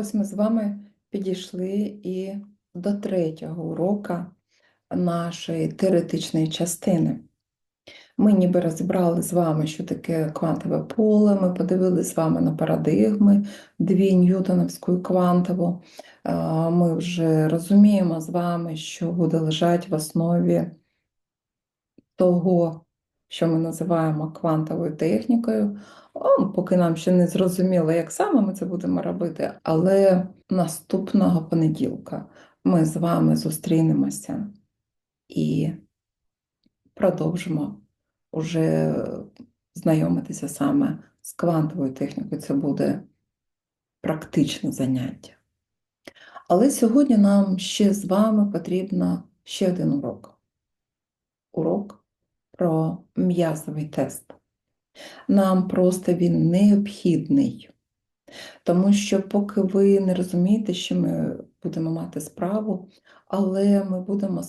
Ось ми з вами підійшли і до третього урока нашої теоретичної частини. Ми ніби розібрали з вами, що таке квантове поле, ми подивилися з вами на парадигми, дві ньютоновську і квантову. Ми вже розуміємо з вами, що буде лежати в основі того, що ми називаємо квантовою технікою. О, Поки нам ще не зрозуміло, як саме ми це будемо робити, але наступного понеділка ми з вами зустрінемося і продовжимо уже знайомитися саме з квантовою технікою. Це буде практичне заняття. Але сьогодні нам ще з вами потрібно ще один урок. Урок про м'язовий тест. Нам просто він необхідний, тому що поки ви не розумієте, що ми будемо мати справу, але ми будемо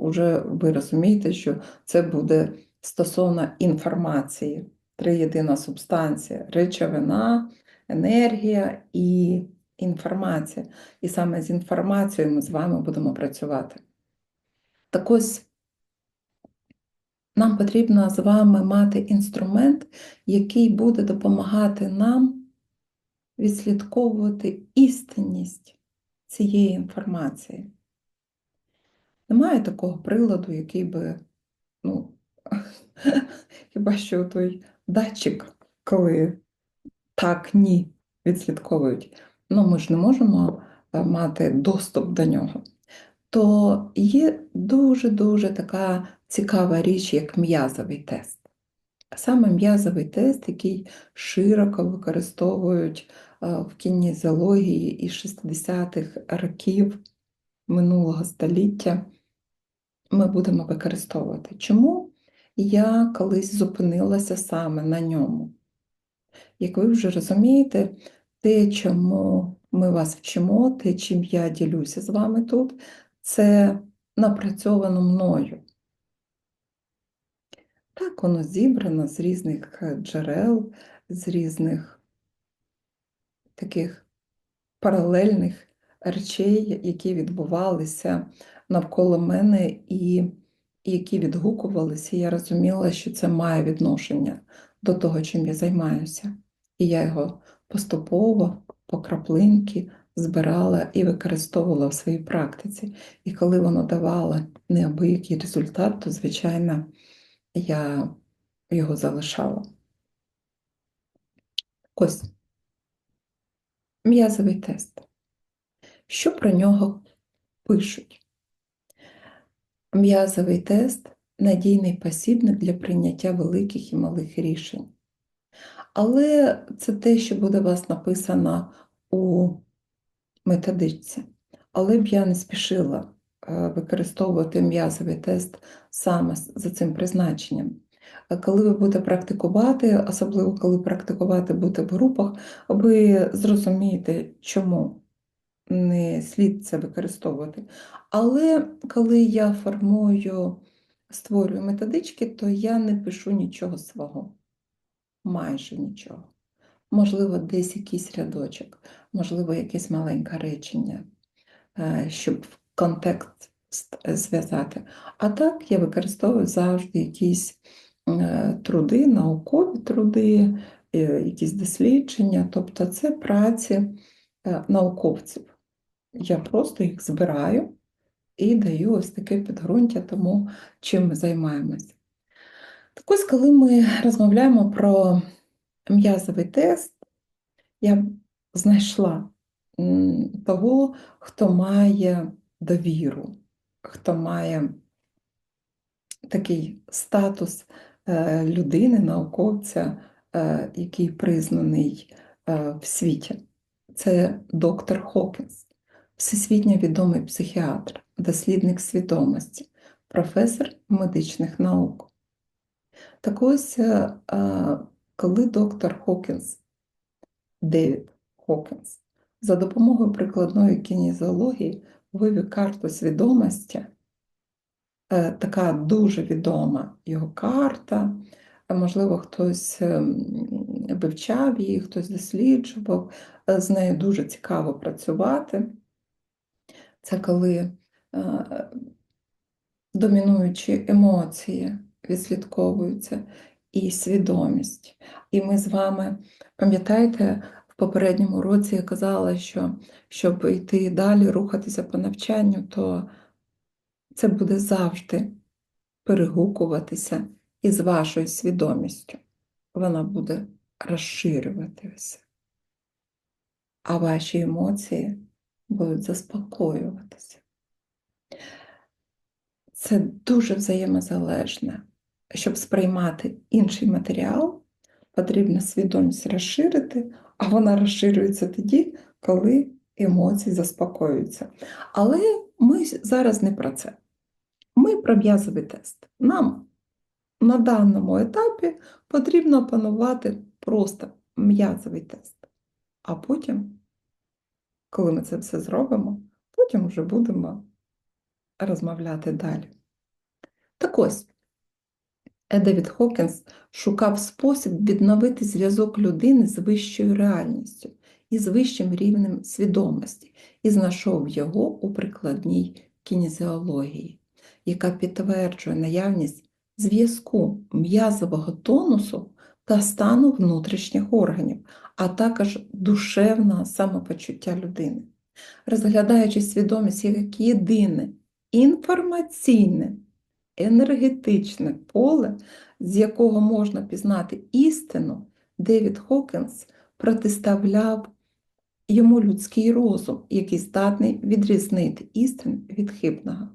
уже ви розумієте, що це буде стосовно інформації. Триєдина субстанція, речовина, енергія і інформація. І саме з інформацією ми з вами будемо працювати. Так ось нам потрібно з вами мати інструмент, який буде допомагати нам відслідковувати істинність цієї інформації. Немає такого приладу, який би, ну, хіба що той датчик, коли так, ні, відслідковують. Ну, ми ж не можемо мати доступ до нього. То є дуже-дуже така цікава річ, як м'язовий тест. Саме м'язовий тест, який широко використовують в кінезіології із 60-х років минулого століття, ми будемо використовувати. Чому я колись зупинилася саме на ньому? Як ви вже розумієте, те, чому ми вас вчимо, те, чим я ділюся з вами тут, це напрацьовано мною. Так, воно зібрано з різних е, джерел, з різних таких паралельних речей, які відбувалися навколо мене і які відгукувалися, і я розуміла, що це має відношення до того, чим я займаюся. І я його поступово, по краплинки, збирала і використовувала в своїй практиці. І коли воно давало неабиякий результат, то, звичайно, я його залишала. Ось м'язовий тест. Що про нього пишуть? М'язовий тест надійний посібник для прийняття великих і малих рішень. Але це те, що буде у вас написано у методичці. Але б я не спішила використовувати м'язовий тест саме за цим призначенням. Коли ви будете практикувати, особливо коли практикувати будете в групах, ви зрозумієте, чому не слід це використовувати. Але коли я формую, створюю методички, то я не пишу нічого свого, майже нічого. Можливо, десь якийсь рядочок, можливо, якесь маленьке речення, е, щоб контекст зв'язати. А так я використовую завжди якісь е, труди, наукові труди, е, якісь дослідження, тобто це праці е, науковців. Я просто їх збираю і даю ось таке підґрунтя тому, чим ми займаємося. Так ось, коли ми розмовляємо про м'язовий тест, я знайшла того, хто має довіру, хто має такий статус е, людини, науковця, е, який признаний е, в світі. Це доктор Хокінс, всесвітньо відомий психіатр, дослідник свідомості, професор медичних наук. Так ось, коли доктор Хокінс, Девід Хокінс, за допомогою прикладної кінезіології вивів карту свідомості, е, така дуже відома його карта. Можливо, хтось ем, вивчав її, хтось досліджував. Е, З нею дуже цікаво працювати. Це коли е, домінуючі емоції відслідковуються і свідомість. І ми з вами, пам'ятаєте, попередньому році я казала, що щоб йти далі, рухатися по навчанню, то це буде завжди перегукуватися із вашою свідомістю. Вона буде розширюватися, а ваші емоції будуть заспокоюватися. Це дуже взаємозалежне. Щоб сприймати інший матеріал, потрібно свідомість розширити, а вона розширюється тоді, коли емоції заспокоюються. Але ми зараз не про це. Ми про м'язовий тест. Нам на даному етапі потрібно опанувати просто м'язовий тест. А потім, коли ми це все зробимо, потім вже будемо розмовляти далі. Так ось, Девід Хокінс шукав спосіб відновити зв'язок людини з вищою реальністю і з вищим рівнем свідомості, і знайшов його у прикладній кінезіології, яка підтверджує наявність зв'язку м'язового тонусу та стану внутрішніх органів, а також душевного самопочуття людини. Розглядаючи свідомість як єдине інформаційне, енергетичне поле, з якого можна пізнати істину, Девід Хокінс протиставляв йому людський розум, який здатний відрізнити істину від хибного.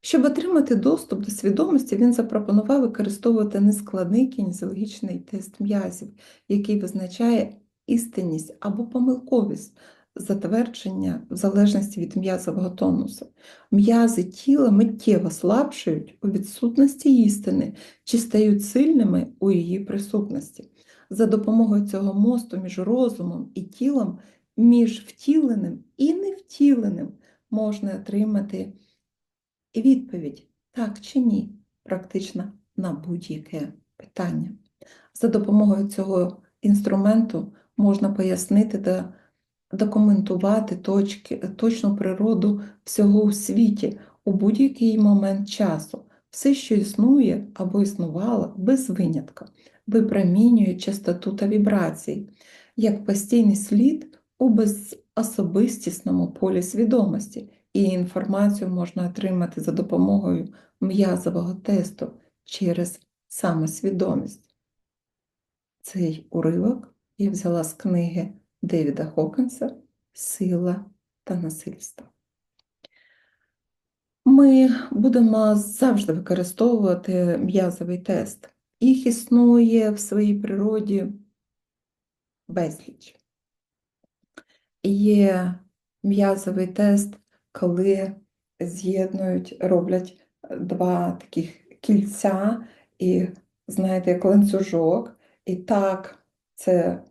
Щоб отримати доступ до свідомості, він запропонував використовувати нескладний кінезіологічний тест м'язів, який визначає істинність або помилковість затвердження в залежності від м'язового тонусу. М'язи тіла миттєво слабшають у відсутності істини чи стають сильними у її присутності. За допомогою цього мосту між розумом і тілом, між втіленим і невтіленим можна отримати відповідь так чи ні, практично на будь-яке питання. За допомогою цього інструменту можна пояснити та документувати точки, точну природу всього у світі у будь-який момент часу. Все, що існує або існувало без винятка, випромінює частоту та вібрації, як постійний слід у безособистісному полі свідомості, і інформацію можна отримати за допомогою м'язового тесту через самосвідомість. Цей уривок я взяла з книги Девіда Хокінса Сила та насильство. Ми будемо завжди використовувати м'язовий тест. Їх існує в своїй природі безліч. Є м'язовий тест, коли з'єднують, роблять два таких кільця, і, знаєте, як ланцюжок, і так це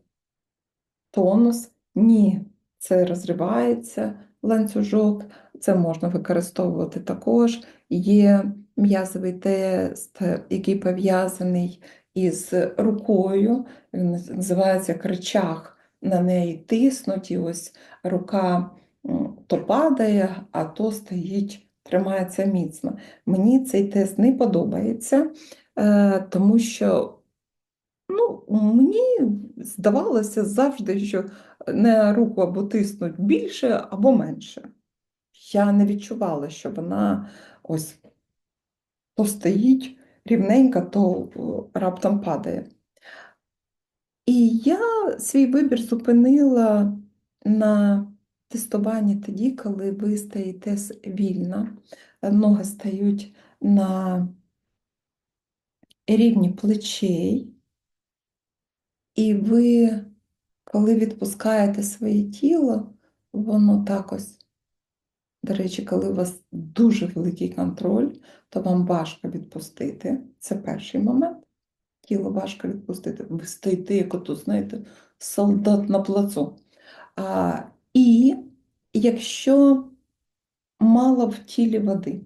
тонус, ні, це розривається ланцюжок, це можна використовувати також. Є м'язовий тест, який пов'язаний із рукою, він називається кричах, на неї тиснуть, і ось рука то падає, а то стоїть, тримається міцно. Мені цей тест не подобається, е, тому що Ну, мені здавалося завжди, що на руку або тиснуть більше, або менше. Я не відчувала, що вона ось то стоїть рівненько, то раптом падає. І я свій вибір зупинила на тестуванні тоді, коли ви стоїте вільно, ноги стають на рівні плечей. І ви, коли відпускаєте своє тіло, воно так ось, до речі, коли у вас дуже великий контроль, то вам важко відпустити. Це перший момент. Тіло важко відпустити. Ви стоїте, як ото, знаєте, солдат на плацу. А, І якщо мало в тілі води,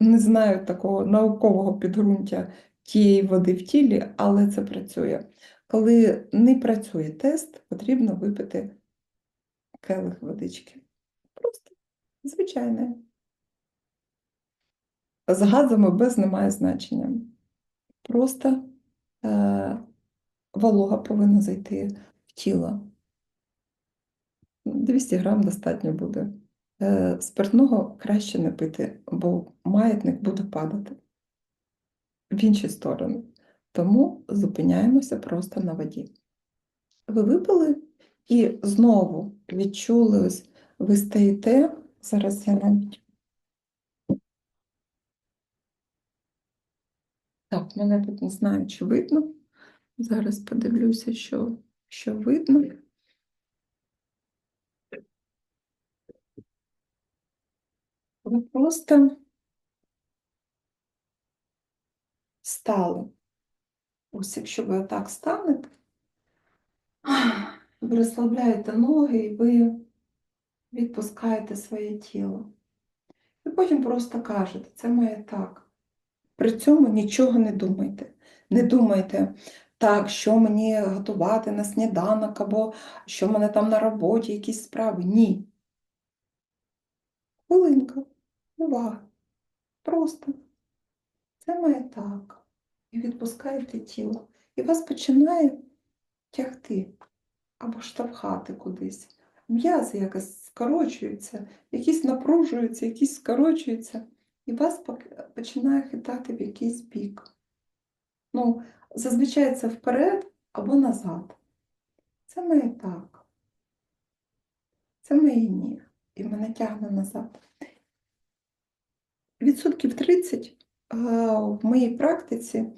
не знаю такого наукового підґрунтя тієї води в тілі, але це працює. Коли не працює тест, потрібно випити келих водички. Просто звичайне. З газами без немає значення. Просто е, волога повинна зайти в тіло. 200 грам достатньо буде. Е, спиртного краще не пити, бо маятник буде падати в інші сторони. Тому зупиняємося просто на воді. Ви випили і знову відчули, ось ви стоїте, зараз я навіть. Так, мене тут не знаю, чи видно. Зараз подивлюся, що, що видно. Ви просто стали. Ось якщо ви отак станете, ви розслабляєте ноги і ви відпускаєте своє тіло. І потім просто кажете, це моє так. При цьому нічого не думайте. Не думайте, так, що мені готувати на сніданок, або що в мене там на роботі, якісь справи. Ні. Хвилинка, увага. Просто це моє так. І відпускаєте тіло. І вас починає тягти або штовхати кудись. М'язи якось скорочуються, якісь напружуються, якісь скорочуються, і вас починає хитати в якийсь бік. Ну, зазвичай це вперед або назад. Це моє так. Це моє ні. І мене тягне назад. Відсотків 30 а, в моїй практиці,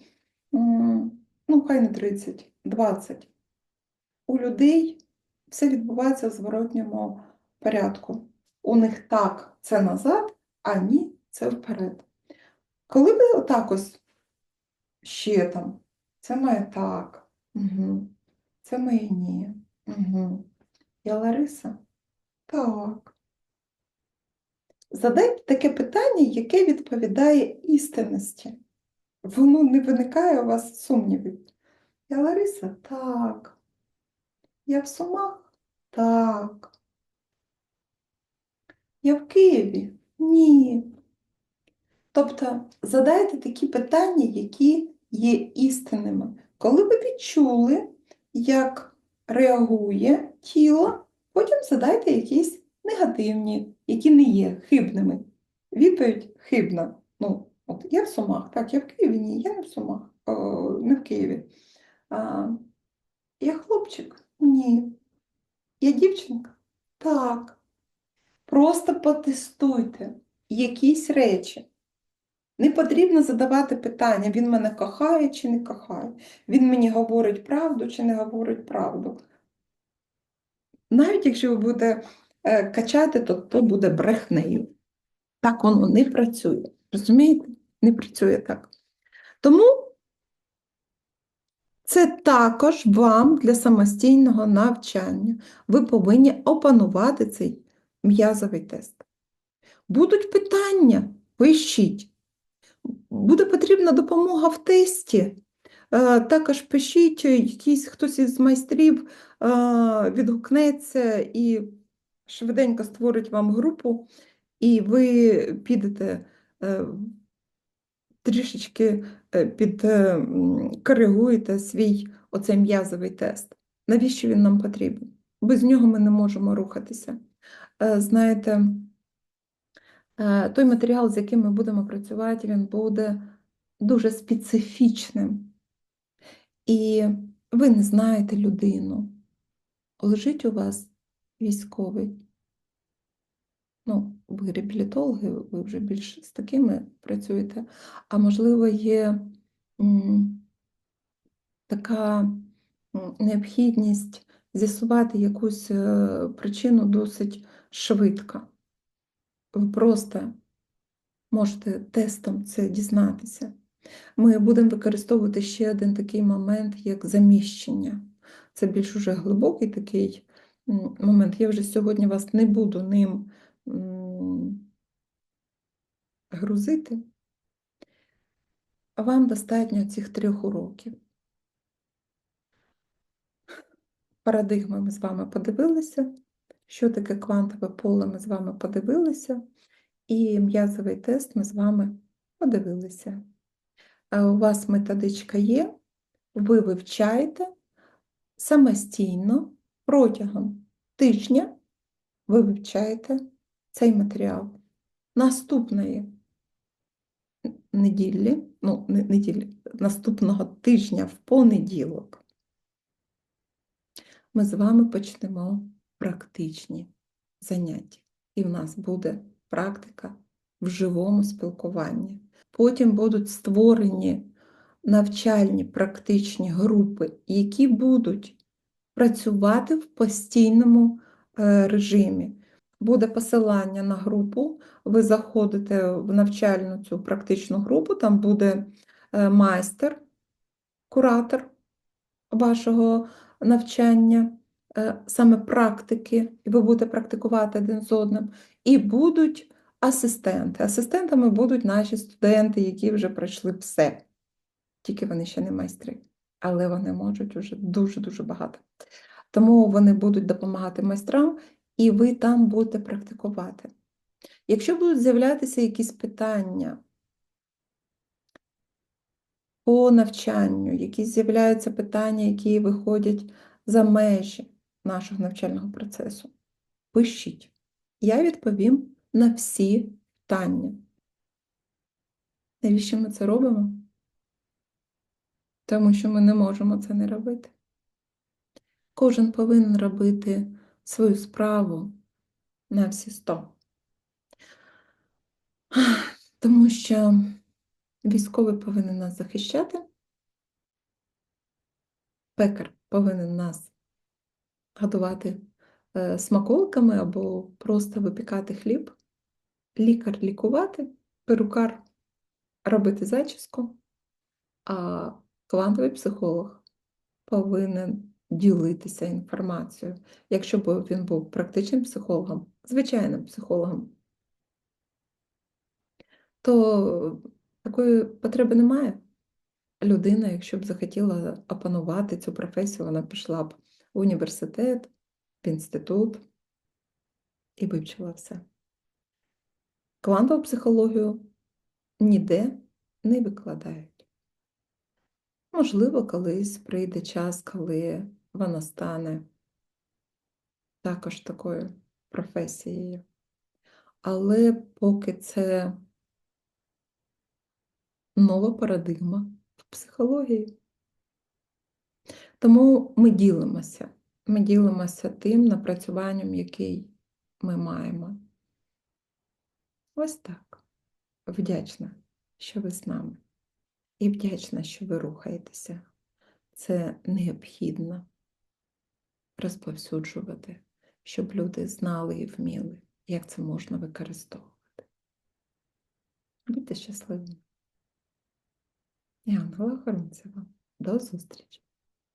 ну, хай не 30, 20. У людей все відбувається в зворотньому порядку. У них так це назад, а ні це вперед. Коли ви отак ось ще там, це моє так, угу. це моє ні. Угу. Я Лариса? Так. Задайте таке питання, яке відповідає істинності. Воно не виникає у вас сумнівів. Я Лариса? Так. Я в Сумах? Так. Я в Києві? Ні. Тобто задайте такі питання, які є істинними. Коли ви відчули, як реагує тіло, потім задайте якісь негативні, які не є хибними. Відповідь хибна. Ну, от я в Сумах, так, я в Києві, ні, я не в Сумах, о, не в Києві. А, я хлопчик? Ні. Я дівчинка? Так. Просто потестуйте якісь речі. Не потрібно задавати питання, він мене кохає чи не кохає, він мені говорить правду чи не говорить правду. Навіть якщо ви будете качати, то то буде брехнею. Так воно не працює. Розумієте? Не працює так. Тому це також вам для самостійного навчання. Ви повинні опанувати цей м'язовий тест. Будуть питання, пишіть. Буде потрібна допомога в тесті. е, Також пишіть, якийсь хтось із майстрів е, відгукнеться і швиденько створить вам групу, і ви підете е, трішечки е, підкоригуєте свій оцей м'язовий тест. Навіщо він нам потрібен? Без нього ми не можемо рухатися. Е, Знаєте, е, той матеріал, з яким ми будемо працювати, він буде дуже специфічним. І ви не знаєте людину. Лежить у вас військовий. Ну, ви реабілітологи, ви вже більш з такими працюєте, а можливо, є така необхідність з'ясувати якусь е, причину досить швидко. Ви просто можете тестом це дізнатися. Ми будемо використовувати ще один такий момент, як заміщення. Це більш уже глибокий такий момент. Я вже сьогодні вас не буду ним грузити. вам достатньо цих трьох уроків. Парадигми ми з вами подивилися, що таке квантове поле ми з вами подивилися, і м'язовий тест ми з вами подивилися. У вас методичка є, ви вивчаєте самостійно протягом тижня ви вивчаєте цей матеріал. Наступної неділі, ну, неділі, наступного тижня в понеділок ми з вами почнемо практичні заняття. І в нас буде практика в живому спілкуванні. Потім будуть створені навчальні практичні групи, які будуть працювати в постійному е, режимі. Буде посилання на групу, ви заходите в навчальну цю практичну групу, там буде е, майстер, куратор вашого навчання, е, саме практики, і ви будете практикувати один з одним, і будуть асистенти. Асистентами будуть наші студенти, які вже пройшли все. Тільки вони ще не майстри, але вони можуть вже дуже-дуже багато. Тому вони будуть допомагати майстрам, і ви там будете практикувати. Якщо будуть з'являтися якісь питання по навчанню, якісь з'являються питання, які виходять за межі нашого навчального процесу, пишіть. Я відповім на всі питання. Навіщо ми це робимо? Тому що ми не можемо це не робити. Кожен повинен робити свою справу на всі сто. Тому що військовий повинен нас захищати, пекар повинен нас годувати е, смаколиками або просто випікати хліб, лікар лікувати, перукар робити зачіску, а квантовий психолог повинен ділитися інформацією. Якщо б він був практичним психологом, звичайним психологом, то такої потреби немає. Людина, якщо б захотіла опанувати цю професію, вона пішла б в університет, в інститут і вивчила все. Квантову психологію ніде не викладають. Можливо, колись прийде час, коли вона стане також такою професією. Але поки це нова парадигма в психології. Тому ми ділимося. Ми ділимося тим напрацюванням, який ми маємо. Ось так. Вдячна, що ви з нами. І вдячна, що ви рухаєтеся. Це необхідно розповсюджувати, щоб люди знали і вміли, як це можна використовувати. Будьте щасливі! І Ангела Хоронцева. До зустрічі!